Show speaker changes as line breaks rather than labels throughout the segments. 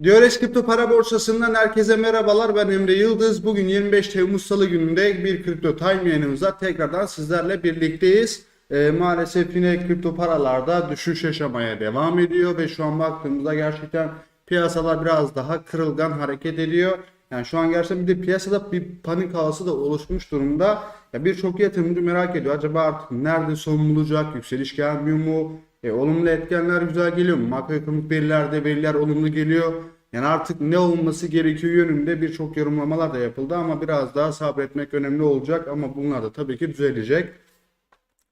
Diyorex Kripto Para Borsası'ndan herkese merhabalar. Ben Emre Yıldız. Bugün 25 Temmuz Salı gününde bir kripto time yayınımıza tekrardan sizlerle birlikteyiz. Ee, maalesef yine kripto paralarda düşüş yaşamaya devam ediyor ve şu an baktığımızda gerçekten piyasalar biraz daha kırılgan hareket ediyor. Yani şu an gerçekten bir de piyasada bir panik havası da oluşmuş durumda. Ya birçok yatırımcı merak ediyor. Acaba artık nerede son bulacak? Yükseliş gelmiyor mu? E, olumlu etkenler güzel geliyor mu? Makroekonomik verilerde veriler olumlu geliyor. Yani artık ne olması gerekiyor yönünde birçok yorumlamalar da yapıldı ama biraz daha sabretmek önemli olacak ama bunlar da tabii ki düzelecek.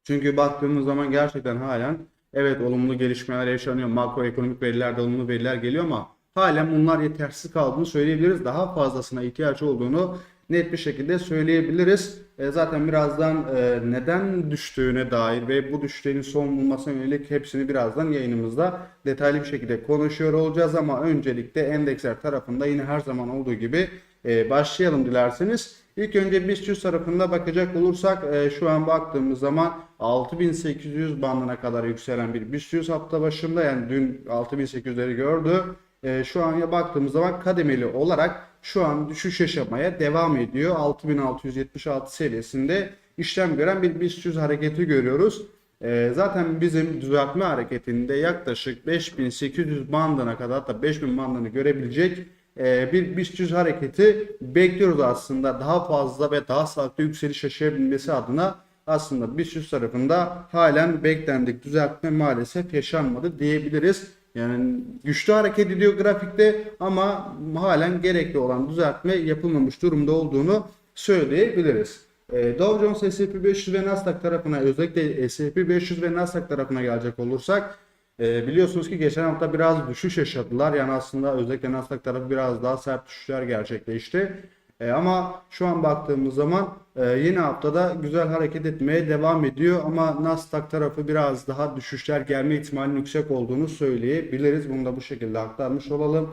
Çünkü baktığımız zaman gerçekten halen evet olumlu gelişmeler yaşanıyor. Makroekonomik verilerde olumlu veriler geliyor ama halen bunlar yetersiz kaldığını söyleyebiliriz. Daha fazlasına ihtiyaç olduğunu net bir şekilde söyleyebiliriz. E, zaten birazdan e, neden düştüğüne dair ve bu düşüşlerin son bulmasına yönelik hepsini birazdan yayınımızda detaylı bir şekilde konuşuyor olacağız ama öncelikle endeksler tarafında yine her zaman olduğu gibi e, başlayalım dilerseniz. İlk önce BIST 100 tarafında bakacak olursak e, şu an baktığımız zaman 6800 bandına kadar yükselen bir BIST 100 hafta başında yani dün 6800'leri gördü. E, şu an ya baktığımız zaman kademeli olarak şu an düşüş yaşamaya devam ediyor. 6676 seviyesinde işlem gören bir BIST 100 hareketi görüyoruz. E, zaten bizim düzeltme hareketinde yaklaşık 5800 bandına kadar hatta 5000 bandını görebilecek e, bir BIST 100 hareketi bekliyoruz aslında. Daha fazla ve daha sağlıklı yükseliş yaşayabilmesi adına aslında BIST 100 tarafında halen beklendik düzeltme maalesef yaşanmadı diyebiliriz. Yani güçlü hareket ediyor grafikte ama halen gerekli olan düzeltme yapılmamış durumda olduğunu söyleyebiliriz. E, Dow Jones, S&P 500 ve Nasdaq tarafına özellikle S&P 500 ve Nasdaq tarafına gelecek olursak e, biliyorsunuz ki geçen hafta biraz düşüş yaşadılar. Yani aslında özellikle Nasdaq tarafı biraz daha sert düşüşler gerçekleşti. E, ama şu an baktığımız zaman e, yeni haftada güzel hareket etmeye devam ediyor. Ama Nasdaq tarafı biraz daha düşüşler gelme ihtimalinin yüksek olduğunu söyleyebiliriz. Bunu da bu şekilde aktarmış olalım.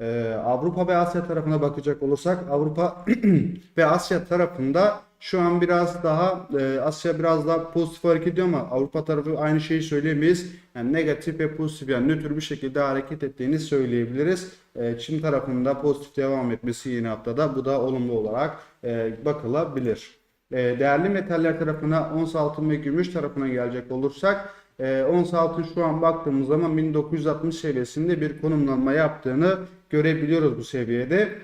E, Avrupa ve Asya tarafına bakacak olursak Avrupa ve Asya tarafında şu an biraz daha e, Asya biraz daha pozitif hareket ediyor ama Avrupa tarafı aynı şeyi söyleyemeyiz. Yani negatif ve pozitif yani nötr bir şekilde hareket ettiğini söyleyebiliriz. E, Çin tarafında pozitif devam etmesi yeni haftada bu da olumlu olarak e, bakılabilir. E, değerli metaller tarafına ons altın ve gümüş tarafına gelecek olursak e, ons altın şu an baktığımız zaman 1960 seviyesinde bir konumlanma yaptığını görebiliyoruz bu seviyede.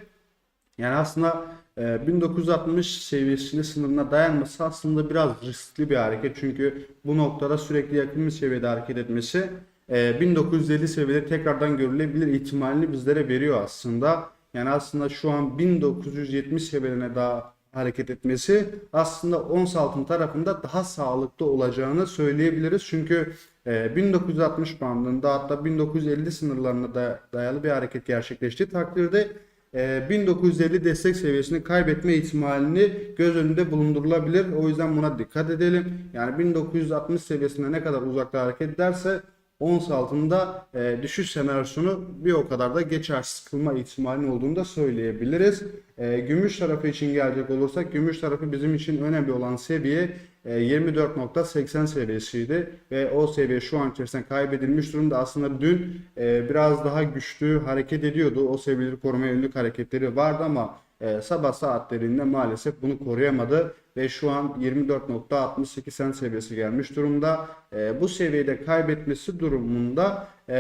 Yani aslında 1960 seviyesinin sınırına dayanması aslında biraz riskli bir hareket. Çünkü bu noktada sürekli yakın bir seviyede hareket etmesi e, 1950 seviyeleri tekrardan görülebilir ihtimalini bizlere veriyor aslında. Yani aslında şu an 1970 seviyelerine daha hareket etmesi aslında ons altın tarafında daha sağlıklı olacağını söyleyebiliriz. Çünkü e, 1960 bandında hatta 1950 sınırlarına da dayalı bir hareket gerçekleştiği takdirde e, 1950 destek seviyesini kaybetme ihtimalini göz önünde bulundurulabilir. O yüzden buna dikkat edelim. Yani 1960 seviyesine ne kadar uzakta hareket ederse ons altında e, düşüş senaryosunu bir o kadar da geçersiz kılma ihtimalinin olduğunu da söyleyebiliriz. E, gümüş tarafı için gelecek olursak gümüş tarafı bizim için önemli olan seviye e, 24.80 seviyesiydi ve o seviye şu an içerisinde kaybedilmiş durumda. Aslında dün e, biraz daha güçlü hareket ediyordu. O seviyeleri korumaya yönelik hareketleri vardı ama e, sabah saatlerinde maalesef bunu koruyamadı ve şu an 24.68 sen seviyesi gelmiş durumda. E, bu seviyede kaybetmesi durumunda e,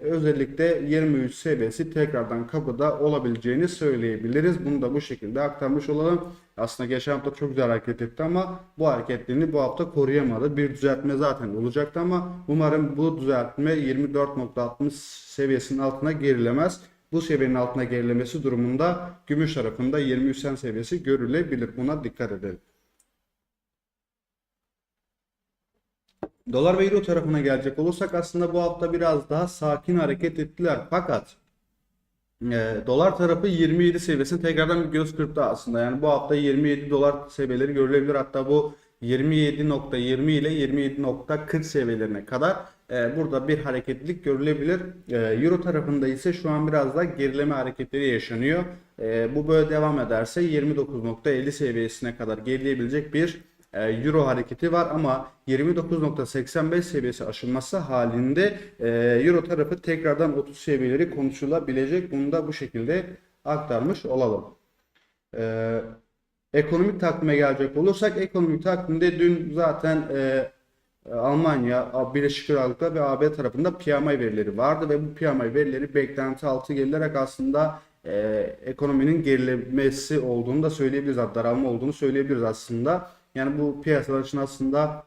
özellikle 23 seviyesi tekrardan kapıda olabileceğini söyleyebiliriz. Bunu da bu şekilde aktarmış olalım. Aslında geçen hafta çok güzel hareket etti ama bu hareketlerini bu hafta koruyamadı. Bir düzeltme zaten olacaktı ama umarım bu düzeltme 24.60 seviyesinin altına gerilemez. Bu seviyenin altına gerilemesi durumunda gümüş tarafında 23 sen seviyesi görülebilir. Buna dikkat edelim. Dolar ve Euro tarafına gelecek olursak aslında bu hafta biraz daha sakin hareket ettiler. Fakat e, dolar tarafı 27 seviyesine tekrardan bir göz kırptı aslında. Yani bu hafta 27 dolar seviyeleri görülebilir. Hatta bu 27.20 ile 27.40 seviyelerine kadar e, burada bir hareketlilik görülebilir. E, Euro tarafında ise şu an biraz da gerileme hareketleri yaşanıyor. E, bu böyle devam ederse 29.50 seviyesine kadar gerileyebilecek bir Euro hareketi var ama 29.85 seviyesi aşılması halinde Euro tarafı tekrardan 30 seviyeleri konuşulabilecek. Bunu da bu şekilde aktarmış olalım. E, ekonomik takvime gelecek olursak ekonomik takvimde dün zaten e, Almanya, Birleşik Krallık'ta ve AB tarafında PMI verileri vardı ve bu PMI verileri beklenti altı gelinerek aslında e, ekonominin gerilemesi olduğunu da söyleyebiliriz. Daralma olduğunu söyleyebiliriz aslında. Yani bu piyasalar için aslında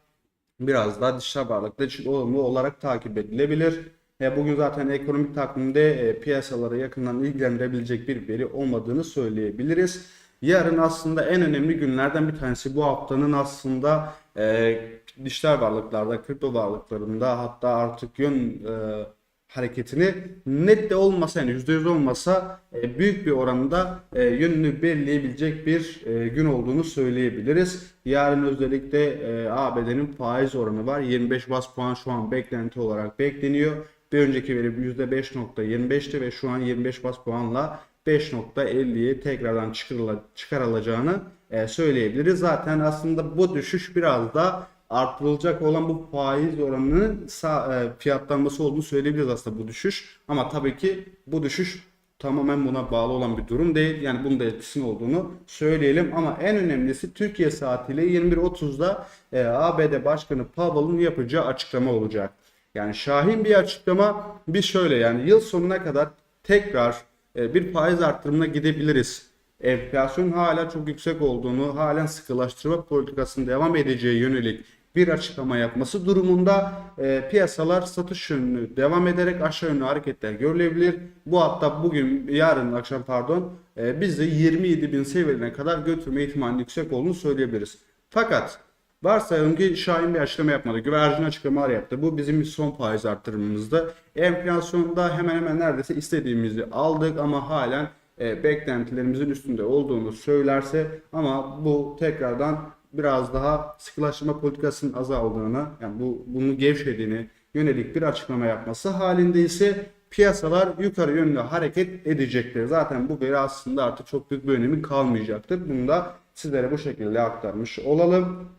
biraz daha dışa için olumlu olarak takip edilebilir. E, bugün zaten ekonomik takvimde e, piyasalara yakından ilgilendirebilecek bir veri olmadığını söyleyebiliriz. Yarın aslında en önemli günlerden bir tanesi bu haftanın aslında e, dijital varlıklarda, kripto varlıklarında hatta artık yön e, hareketini net de olmasa yani %100 olmasa e, büyük bir oranda e, yönünü belirleyebilecek bir e, gün olduğunu söyleyebiliriz. Yarın özellikle e, ABD'nin faiz oranı var. 25 bas puan şu an beklenti olarak bekleniyor. Bir önceki veri %5.25'ti ve şu an 25 bas puanla 5.50'ye tekrardan çıkarıla- çıkarılacağını e, söyleyebiliriz. Zaten aslında bu düşüş biraz da artırılacak olan bu faiz oranının e, fiyatlanması olduğunu söyleyebiliriz aslında bu düşüş. Ama tabii ki bu düşüş tamamen buna bağlı olan bir durum değil. Yani bunun da etkisinin olduğunu söyleyelim. Ama en önemlisi Türkiye saatiyle 21.30'da e, ABD Başkanı Powell'ın yapacağı açıklama olacak. Yani şahin bir açıklama. Biz şöyle yani yıl sonuna kadar tekrar bir faiz artırımına gidebiliriz. Enflasyon hala çok yüksek olduğunu, halen sıkılaştırma politikasının devam edeceği yönelik bir açıklama yapması durumunda e, piyasalar satış yönlü devam ederek aşağı yönlü hareketler görülebilir. Bu hatta bugün, yarın akşam pardon, e, bizi 27 bin seviyelerine kadar götürme ihtimalinin yüksek olduğunu söyleyebiliriz. Fakat Varsayalım ki Şahin bir açıklama yapmadı. Güvercin açıklamalar yaptı. Bu bizim son faiz artırımımızda. Enflasyonda hemen hemen neredeyse istediğimizi aldık ama halen e, beklentilerimizin üstünde olduğunu söylerse ama bu tekrardan biraz daha sıkılaştırma politikasının azaldığını yani bu bunu gevşediğini yönelik bir açıklama yapması halinde ise piyasalar yukarı yönlü hareket edecektir. Zaten bu veri aslında artık çok büyük bir önemi kalmayacaktır. Bunu da sizlere bu şekilde aktarmış olalım.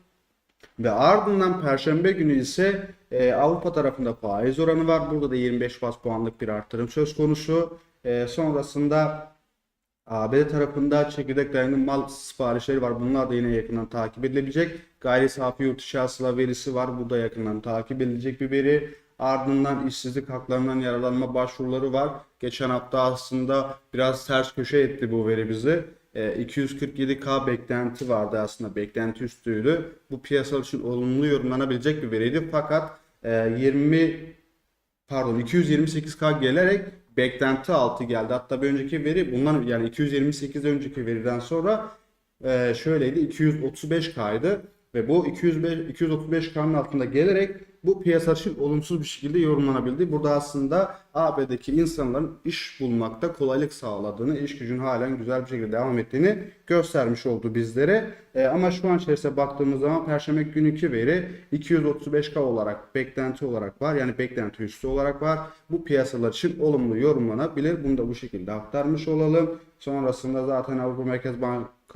Ve ardından Perşembe günü ise e, Avrupa tarafında faiz oranı var. Burada da 25 bas puanlık bir artırım söz konusu. E, sonrasında ABD tarafında çekirdek dayanıklı mal siparişleri var. Bunlar da yine yakından takip edilebilecek. Gayri safi yurt içi hasıla verisi var. Bu da yakından takip edilecek bir veri. Ardından işsizlik haklarından yararlanma başvuruları var. Geçen hafta aslında biraz ters köşe etti bu veri bizi. E, 247K beklenti vardı aslında beklenti üstüydü. Bu piyasalar için olumlu yorumlanabilecek bir veriydi. Fakat e, 20 pardon 228K gelerek beklenti altı geldi. Hatta bir önceki veri bundan yani 228 önceki veriden sonra e, şöyleydi 235K'ydı ve bu 205 235K'nın altında gelerek bu piyasa için olumsuz bir şekilde yorumlanabildi. Burada aslında AB'deki insanların iş bulmakta kolaylık sağladığını, iş gücün halen güzel bir şekilde devam ettiğini göstermiş oldu bizlere. E, ama şu an içerisinde baktığımız zaman Perşembe günkü veri 235K olarak beklenti olarak var. Yani beklenti üstü olarak var. Bu piyasalar için olumlu yorumlanabilir. Bunu da bu şekilde aktarmış olalım. Sonrasında zaten Avrupa Merkez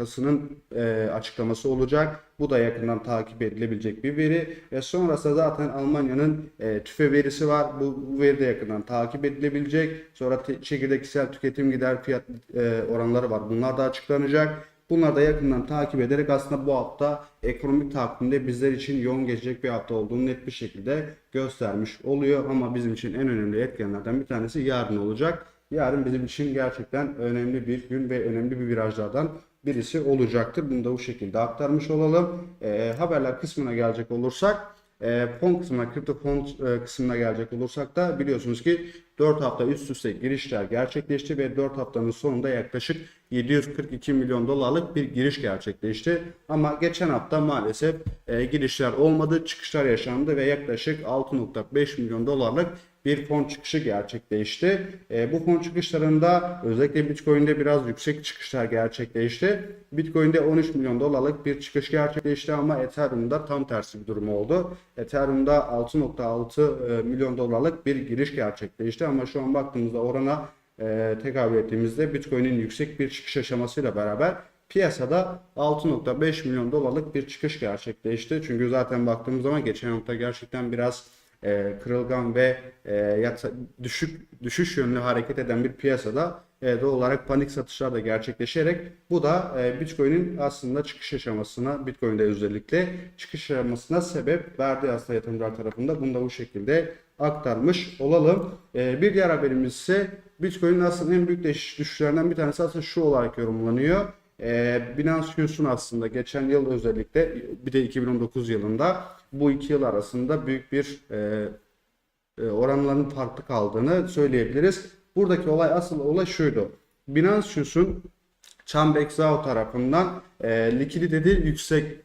Bankası'nın e, açıklaması olacak. Bu da yakından takip edilebilecek bir veri. Ve sonrasında zaten Almanya'nın e, tüfe verisi var. Bu, bu veri de yakından takip edilebilecek. Sonra te- çekirdeksel tüketim gider fiyat e, oranları var. Bunlar da açıklanacak. Bunları da yakından takip ederek aslında bu hafta ekonomik takvimde bizler için yoğun geçecek bir hafta olduğunu net bir şekilde göstermiş oluyor. Ama bizim için en önemli etkenlerden bir tanesi yarın olacak. Yarın bizim için gerçekten önemli bir gün ve önemli bir virajlardan birisi olacaktır. Bunu da bu şekilde aktarmış olalım. Ee, haberler kısmına gelecek olursak e, fon kısmına, kripto fon e, kısmına gelecek olursak da biliyorsunuz ki 4 hafta üst üste girişler gerçekleşti ve 4 haftanın sonunda yaklaşık 742 milyon dolarlık bir giriş gerçekleşti. Ama geçen hafta maalesef e, girişler olmadı, çıkışlar yaşandı ve yaklaşık 6.5 milyon dolarlık bir fon çıkışı gerçekleşti. E, bu fon çıkışlarında özellikle Bitcoin'de biraz yüksek çıkışlar gerçekleşti. Bitcoin'de 13 milyon dolarlık bir çıkış gerçekleşti ama Ethereum'da tam tersi bir durum oldu. Ethereum'da 6.6 e, milyon dolarlık bir giriş gerçekleşti ama şu an baktığımızda orana e, tekabül ettiğimizde Bitcoin'in yüksek bir çıkış aşamasıyla beraber piyasada 6.5 milyon dolarlık bir çıkış gerçekleşti. Çünkü zaten baktığımız zaman geçen hafta gerçekten biraz e, kırılgan ve e, yatsa- düşük düşüş yönlü hareket eden bir piyasada e, doğal olarak panik satışlar da gerçekleşerek bu da e, Bitcoin'in aslında çıkış aşamasına Bitcoin'de özellikle çıkış aşamasına sebep verdi aslında yatırımcılar tarafında. Bunu da bu şekilde aktarmış olalım. E, bir diğer haberimiz ise Bitcoin'in aslında en büyük düşüşlerinden bir tanesi aslında şu olarak yorumlanıyor. E, Binance Hughes aslında geçen yıl özellikle bir de 2019 yılında bu iki yıl arasında büyük bir e, e, oranların farklı kaldığını söyleyebiliriz. Buradaki olay asıl olay şuydu. Binance Hughes'un Chambek Zhao tarafından e, likiditesi yüksek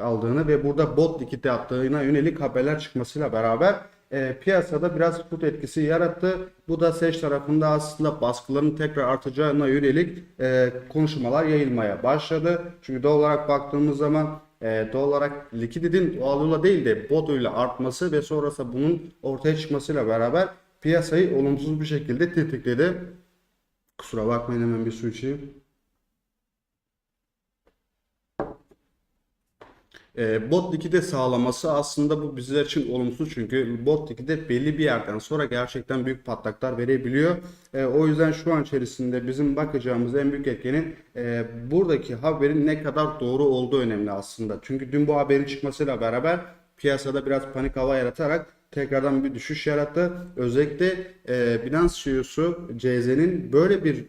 aldığını ve burada bot likidite attığına yönelik haberler çıkmasıyla beraber e, piyasada biraz put etkisi yarattı. Bu da SEC tarafında aslında baskıların tekrar artacağına yönelik e, konuşmalar yayılmaya başladı. Çünkü doğal olarak baktığımız zaman e, doğal olarak likiditin doğal yolla değil de ile artması ve sonrasında bunun ortaya çıkmasıyla beraber piyasayı olumsuz bir şekilde tetikledi. Kusura bakmayın hemen bir su içeyim. E, bot likide sağlaması aslında bu bizler için olumsuz çünkü bot likide belli bir yerden sonra gerçekten büyük patlaklar verebiliyor. E, o yüzden şu an içerisinde bizim bakacağımız en büyük etkenin e, buradaki haberin ne kadar doğru olduğu önemli aslında. Çünkü dün bu haberin çıkmasıyla beraber piyasada biraz panik hava yaratarak tekrardan bir düşüş yarattı. Özellikle e, Binance CEO'su CZ'nin böyle bir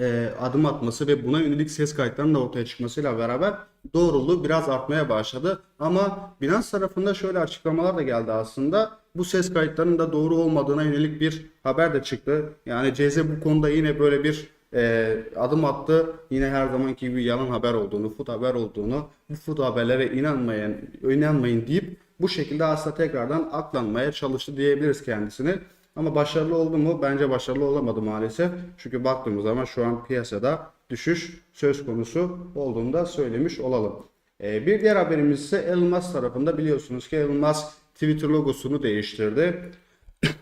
e, adım atması ve buna yönelik ses kayıtlarının da ortaya çıkmasıyla beraber doğruluğu biraz artmaya başladı. Ama Binance tarafında şöyle açıklamalar da geldi aslında. Bu ses kayıtlarının da doğru olmadığına yönelik bir haber de çıktı. Yani CZ bu konuda yine böyle bir e, adım attı. Yine her zamanki gibi yalan haber olduğunu, food haber olduğunu, bu food haberlere inanmayın, inanmayın deyip bu şekilde aslında tekrardan aklanmaya çalıştı diyebiliriz kendisini. Ama başarılı oldu mu? Bence başarılı olamadı maalesef. Çünkü baktığımız zaman şu an piyasada düşüş söz konusu olduğunu da söylemiş olalım. Ee, bir diğer haberimiz ise Elon Musk tarafında biliyorsunuz ki Elon Musk Twitter logosunu değiştirdi.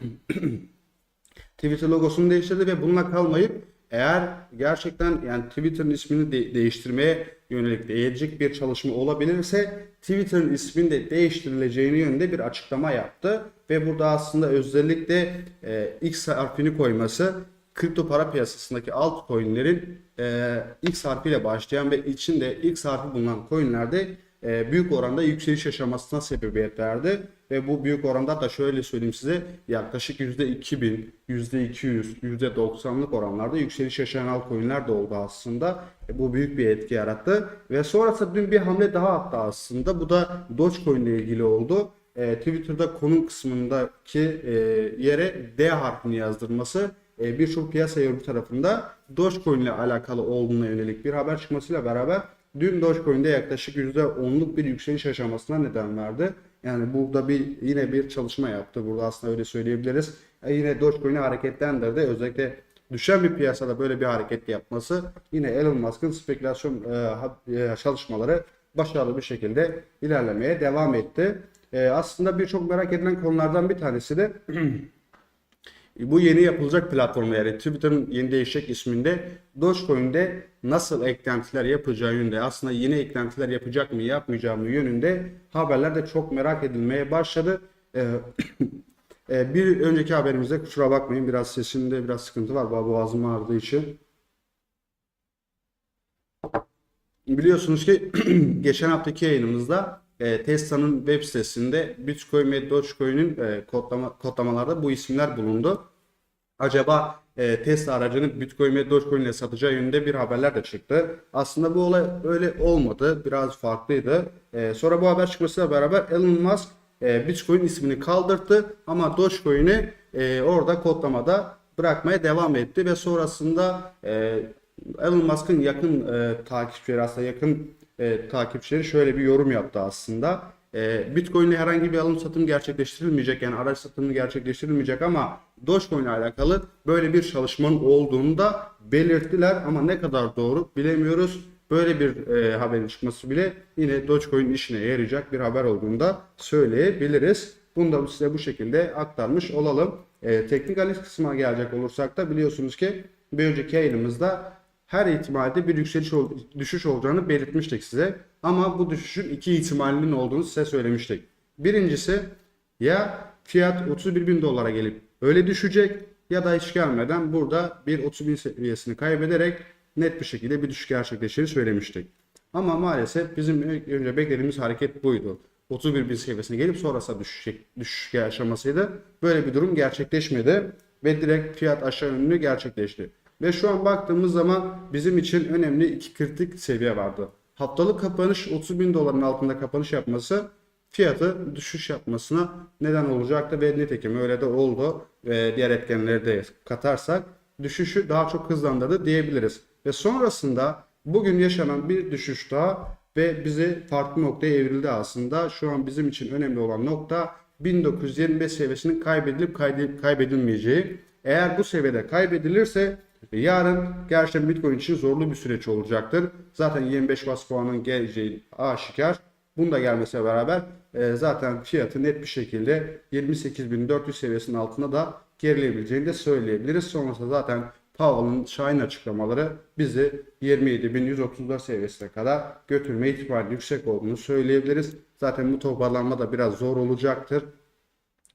Twitter logosunu değiştirdi ve bununla kalmayıp eğer gerçekten yani Twitter'ın ismini de- değiştirmeye yönelik değecek bir çalışma olabilirse Twitter'ın ismini de değiştirileceğini yönünde bir açıklama yaptı ve burada aslında özellikle e, X harfini koyması kripto para piyasasındaki altcoin'lerin e, X harfiyle başlayan ve içinde X harfi bulunan coin'lerde e, büyük oranda yükseliş yaşamasına sebebiyet verdi. Ve bu büyük oranda da şöyle söyleyeyim size yaklaşık %2000, %200, %90'lık oranlarda yükseliş yaşayan altcoin'ler de oldu aslında. E, bu büyük bir etki yarattı. Ve sonrasında dün bir hamle daha attı aslında. Bu da Dogecoin ile ilgili oldu. E, Twitter'da konum kısmındaki e, yere D harfini yazdırması e, birçok piyasa yorumu tarafında Dogecoin ile alakalı olduğuna yönelik bir haber çıkmasıyla beraber dün Dogecoin'de yaklaşık %10'luk bir yükseliş aşamasına neden verdi. Yani burada bir yine bir çalışma yaptı. Burada aslında öyle söyleyebiliriz. E, yine Dogecoin'i hareketlendirdi. Özellikle düşen bir piyasada böyle bir hareket yapması yine Elon Musk'ın spekülasyon e, e, çalışmaları başarılı bir şekilde ilerlemeye devam etti. E, aslında birçok merak edilen konulardan bir tanesi de bu yeni yapılacak platformda yani Twitter'ın yeni değişecek isminde Dogecoin'de nasıl eklentiler yapacağı yönünde aslında yeni eklentiler yapacak mı yapmayacağı mı yönünde haberler de çok merak edilmeye başladı. Ee, e, bir önceki haberimizde kusura bakmayın biraz sesimde biraz sıkıntı var boğazım ağrıdığı için. Biliyorsunuz ki geçen haftaki yayınımızda e, Tesla'nın web sitesinde Bitcoin ve Dogecoin'in e, kodlama, kodlamalarda bu isimler bulundu. Acaba e, Tesla aracını Bitcoin ve Dogecoin ile satacağı yönünde bir haberler de çıktı. Aslında bu olay öyle olmadı. Biraz farklıydı. E, sonra bu haber çıkmasıyla beraber Elon Musk e, Bitcoin ismini kaldırdı ama Dogecoin'i e, orada kodlamada bırakmaya devam etti ve sonrasında e, Elon Musk'ın yakın e, takipçileri aslında yakın e, takipçileri şöyle bir yorum yaptı aslında. E, Bitcoin ile herhangi bir alım satım gerçekleştirilmeyecek yani araç satımı gerçekleştirilmeyecek ama Dogecoin ile alakalı böyle bir çalışmanın olduğunu da belirttiler ama ne kadar doğru bilemiyoruz. Böyle bir e, haberin çıkması bile yine Dogecoin işine yarayacak bir haber olduğunu da söyleyebiliriz. Bunu da size bu şekilde aktarmış olalım. E, teknik analiz kısmına gelecek olursak da biliyorsunuz ki bir önceki yayınımızda her ihtimalde bir yükseliş ol- düşüş olacağını belirtmiştik size. Ama bu düşüşün iki ihtimalinin olduğunu size söylemiştik. Birincisi ya fiyat 31 bin dolara gelip öyle düşecek ya da hiç gelmeden burada bir 30 bin seviyesini kaybederek net bir şekilde bir düşüş gerçekleşeceğini söylemiştik. Ama maalesef bizim önce beklediğimiz hareket buydu. 31 bin seviyesine gelip sonrasında düşüş, düşüş yaşamasıydı. Böyle bir durum gerçekleşmedi ve direkt fiyat aşağı yönlü gerçekleşti. Ve şu an baktığımız zaman bizim için önemli iki kritik seviye vardı. Haftalık kapanış 30 bin doların altında kapanış yapması fiyatı düşüş yapmasına neden olacaktı ve nitekim öyle de oldu. Ve diğer etkenleri de katarsak düşüşü daha çok hızlandırdı diyebiliriz. Ve sonrasında bugün yaşanan bir düşüş daha ve bizi farklı noktaya evrildi aslında. Şu an bizim için önemli olan nokta 1925 seviyesinin kaybedilip kaybedilmeyeceği. Eğer bu seviyede kaybedilirse yarın gerçekten Bitcoin için zorlu bir süreç olacaktır. Zaten 25 bas puanın geleceği aşikar. Bunun da gelmesiyle beraber e, zaten fiyatı net bir şekilde 28.400 seviyesinin altına da gerilebileceğini de söyleyebiliriz. Sonrasında zaten Powell'ın Şahin açıklamaları bizi 27.134 seviyesine kadar götürme ihtimali yüksek olduğunu söyleyebiliriz. Zaten bu toparlanma da biraz zor olacaktır.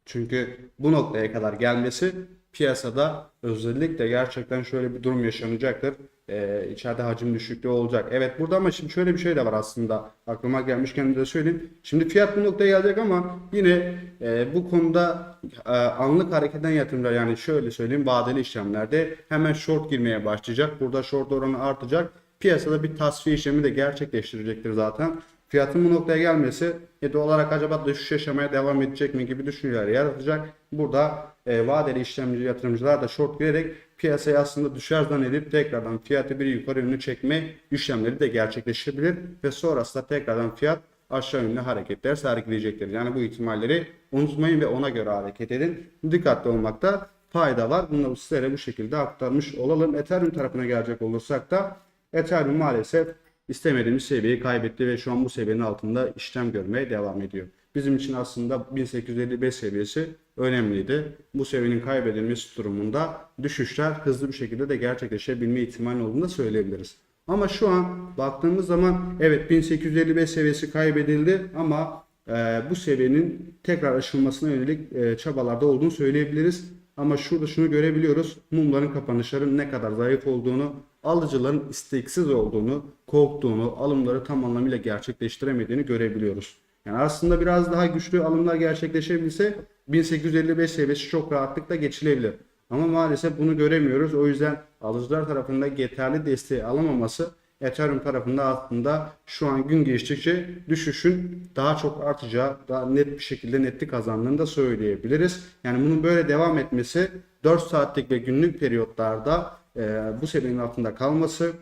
Çünkü bu noktaya kadar gelmesi piyasada özellikle gerçekten şöyle bir durum yaşanacaktır. Ee, içeride hacim düşüklüğü olacak. Evet burada ama şimdi şöyle bir şey de var aslında. Aklıma gelmişken de söyleyeyim. Şimdi fiyat bu noktaya gelecek ama yine e, bu konuda e, anlık hareket eden yatırımlar yani şöyle söyleyeyim vadeli işlemlerde hemen short girmeye başlayacak. Burada short oranı artacak. Piyasada bir tasfiye işlemi de gerçekleştirecektir zaten. Fiyatın bu noktaya gelmesi e, doğal olarak acaba düşüş yaşamaya devam edecek mi gibi düşünceler yaratacak. Burada e, vadeli işlemci yatırımcılar da short girerek piyasayı aslında düşer zannedip tekrardan fiyatı bir yukarı yönlü çekme işlemleri de gerçekleşebilir ve sonrasında tekrardan fiyat aşağı yönlü hareketler sergileyecektir. Yani bu ihtimalleri unutmayın ve ona göre hareket edin. Dikkatli olmakta fayda var. Bunları sizlere bu şekilde aktarmış olalım. Ethereum tarafına gelecek olursak da Ethereum maalesef istemediğimiz seviyeyi kaybetti ve şu an bu seviyenin altında işlem görmeye devam ediyor. Bizim için aslında 1855 seviyesi önemliydi. Bu seviyenin kaybedilmesi durumunda düşüşler hızlı bir şekilde de gerçekleşebilme ihtimali olduğunu da söyleyebiliriz. Ama şu an baktığımız zaman evet 1855 seviyesi kaybedildi ama e, bu seviyenin tekrar aşılmasına yönelik e, çabalarda olduğunu söyleyebiliriz. Ama şurada şunu görebiliyoruz. Mumların kapanışların ne kadar zayıf olduğunu, alıcıların isteksiz olduğunu, korktuğunu, alımları tam anlamıyla gerçekleştiremediğini görebiliyoruz. Yani aslında biraz daha güçlü alımlar gerçekleşebilse 1855 seviyesi çok rahatlıkla geçilebilir. Ama maalesef bunu göremiyoruz. O yüzden alıcılar tarafında yeterli desteği alamaması Ethereum tarafında aslında şu an gün geçtikçe düşüşün daha çok artacağı, daha net bir şekilde netlik kazandığını da söyleyebiliriz. Yani bunun böyle devam etmesi 4 saatlik ve günlük periyotlarda e, bu seviyenin altında kalması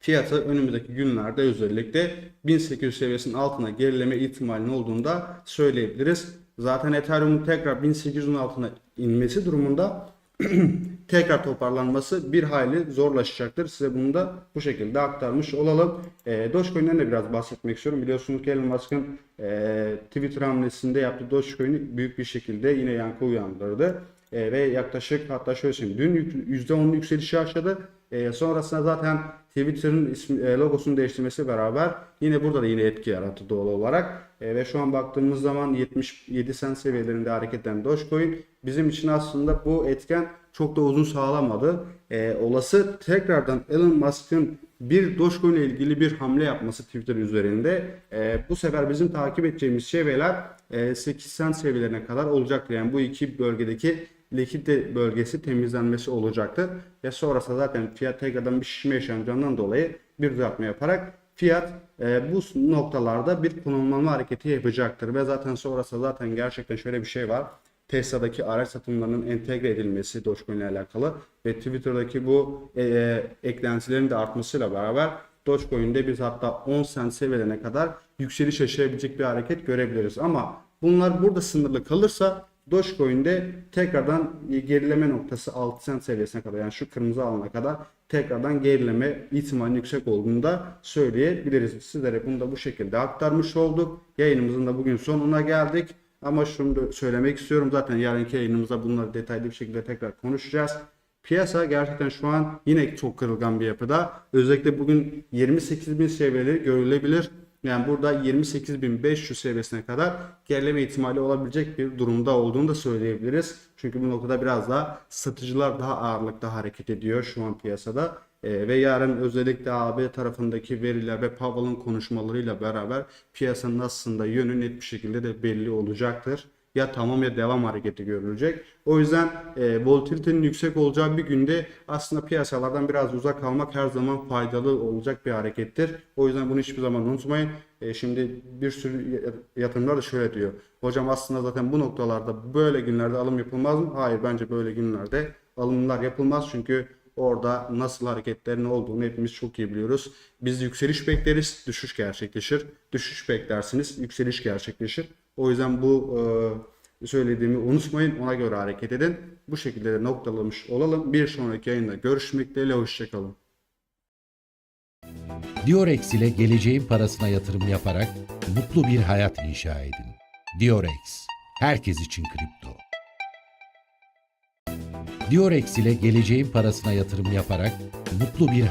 fiyatı önümüzdeki günlerde özellikle 1800 seviyesinin altına gerileme ihtimalinin olduğunu da söyleyebiliriz. Zaten Ethereum'un tekrar 1800'ün altına inmesi durumunda tekrar toparlanması bir hayli zorlaşacaktır. Size bunu da bu şekilde aktarmış olalım. E, Dogecoin'den de biraz bahsetmek istiyorum. Biliyorsunuz ki Elon Musk'ın e, Twitter hamlesinde yaptığı Dogecoin'i büyük bir şekilde yine yankı uyandırdı. E, ve yaklaşık hatta şöyle söyleyeyim dün yük- %10'lu yükseliş yaşadı. E, sonrasında zaten Twitter'ın ismi, e, logosunu değiştirmesi beraber yine burada da yine etki yarattı doğal olarak. E, ve şu an baktığımız zaman 77 cent seviyelerinde hareket eden Dogecoin bizim için aslında bu etken çok da uzun sağlamadı. E, olası tekrardan Elon Musk'ın bir Dogecoin ile ilgili bir hamle yapması Twitter üzerinde e, bu sefer bizim takip edeceğimiz seviyeler e, 8 cent seviyelerine kadar olacaktır. Yani bu iki bölgedeki likidite bölgesi temizlenmesi olacaktır. Ve sonrasında zaten fiyat tekrardan bir şişme yaşanacağından dolayı bir düzeltme yaparak fiyat e, bu noktalarda bir konumlanma hareketi yapacaktır. Ve zaten sonrasında zaten gerçekten şöyle bir şey var. Tesla'daki araç satımlarının entegre edilmesi Dogecoin ile alakalı ve Twitter'daki bu e, e, eklentilerin de artmasıyla beraber Dogecoin'de biz hatta 10 cent seviyelerine kadar yükseliş yaşayabilecek bir hareket görebiliriz. Ama bunlar burada sınırlı kalırsa Dogecoin'de tekrardan gerileme noktası 6 cent seviyesine kadar yani şu kırmızı alana kadar tekrardan gerileme ihtimalinin yüksek olduğunu da söyleyebiliriz. Sizlere bunu da bu şekilde aktarmış olduk. Yayınımızın da bugün sonuna geldik. Ama şunu da söylemek istiyorum. Zaten yarınki yayınımızda bunları detaylı bir şekilde tekrar konuşacağız. Piyasa gerçekten şu an yine çok kırılgan bir yapıda. Özellikle bugün 28.000 seviyeleri görülebilir. Yani burada 28.500 seviyesine kadar gerileme ihtimali olabilecek bir durumda olduğunu da söyleyebiliriz. Çünkü bu noktada biraz daha satıcılar daha ağırlıkta hareket ediyor şu an piyasada. Ee, ve yarın özellikle AB tarafındaki veriler ve Powell'ın konuşmalarıyla beraber piyasanın aslında yönü net bir şekilde de belli olacaktır. Ya tamam ya devam hareketi görülecek. O yüzden e, volatilitenin yüksek olacağı bir günde aslında piyasalardan biraz uzak kalmak her zaman faydalı olacak bir harekettir. O yüzden bunu hiçbir zaman unutmayın. E, şimdi bir sürü yatırımlar da şöyle diyor. Hocam aslında zaten bu noktalarda böyle günlerde alım yapılmaz mı? Hayır bence böyle günlerde alımlar yapılmaz. Çünkü orada nasıl hareketlerin olduğunu hepimiz çok iyi biliyoruz. Biz yükseliş bekleriz, düşüş gerçekleşir. Düşüş beklersiniz, yükseliş gerçekleşir. O yüzden bu e, söylediğimi unutmayın. Ona göre hareket edin. Bu şekilde de noktalamış olalım. Bir sonraki yayında görüşmek dileğiyle. Hoşçakalın.
Diorex ile geleceğin parasına yatırım yaparak mutlu bir hayat inşa edin. Diorex, herkes için kripto. Diorex ile geleceğin parasına yatırım yaparak mutlu bir